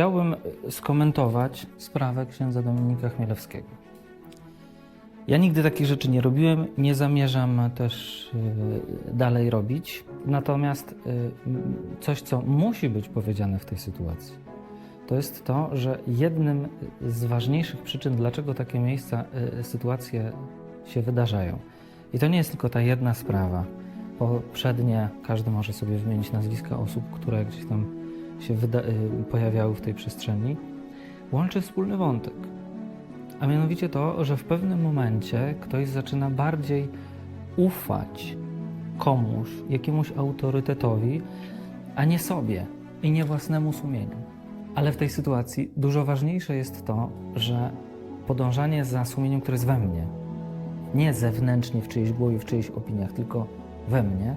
Chciałbym y, skomentować sprawę księdza Dominika Chmielewskiego. Ja nigdy takich rzeczy nie robiłem, nie zamierzam też y, dalej robić. Natomiast m, coś, co musi być powiedziane w tej sytuacji, to jest to, że jednym z ważniejszych przyczyn, dlaczego takie miejsca, sytuacje się wydarzają, i to nie jest tylko ta jedna sprawa. Poprzednie, każdy może sobie wymienić nazwiska osób, które gdzieś tam się y, pojawiały w tej przestrzeni, łączy wspólny wątek. A mianowicie to, że w pewnym momencie ktoś zaczyna bardziej ufać komuś, jakiemuś autorytetowi, a nie sobie i nie własnemu sumieniu. Ale w tej sytuacji dużo ważniejsze jest to, że podążanie za sumieniem, które jest we mnie, nie zewnętrznie w czyjejś głowie, w czyichś opiniach, tylko we mnie,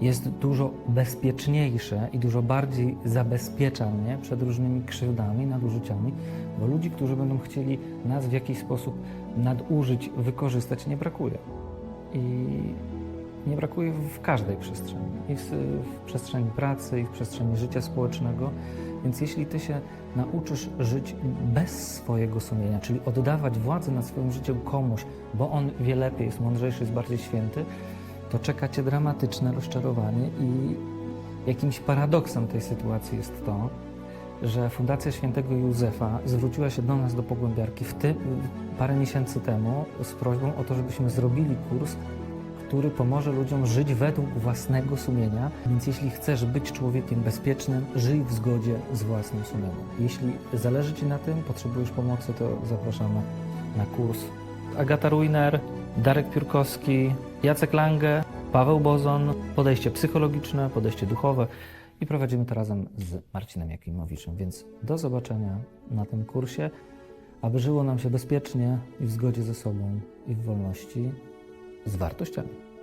jest dużo bezpieczniejsze i dużo bardziej zabezpiecza mnie przed różnymi krzywdami, nadużyciami, bo ludzi, którzy będą chcieli nas w jakiś sposób nadużyć, wykorzystać, nie brakuje. I nie brakuje w każdej przestrzeni. I w, przestrzeni pracy, i w przestrzeni życia społecznego. Więc jeśli ty się nauczysz żyć bez swojego sumienia, czyli oddawać władzę nad swoim życiem komuś, bo on wie lepiej, jest mądrzejszy, jest bardziej święty, to czeka cię dramatyczne rozczarowanie i jakimś paradoksem tej sytuacji jest to, że Fundacja Świętego Józefa zwróciła się do nas, do Pogłębiarki, w tym parę miesięcy temu z prośbą o to, żebyśmy zrobili kurs, który pomoże ludziom żyć według własnego sumienia. Więc jeśli chcesz być człowiekiem bezpiecznym, żyj w zgodzie z własnym sumieniem. Jeśli zależy Ci na tym, potrzebujesz pomocy, to zapraszamy na kurs. Agata Ruiner, Darek Piórkowski, Jacek Lange, Paweł Bozon, podejście psychologiczne, podejście duchowe i prowadzimy to razem z Marcinem Jakimowiczem. Więc do zobaczenia na tym kursie, aby żyło nam się bezpiecznie i w zgodzie ze sobą i w wolności z wartościami.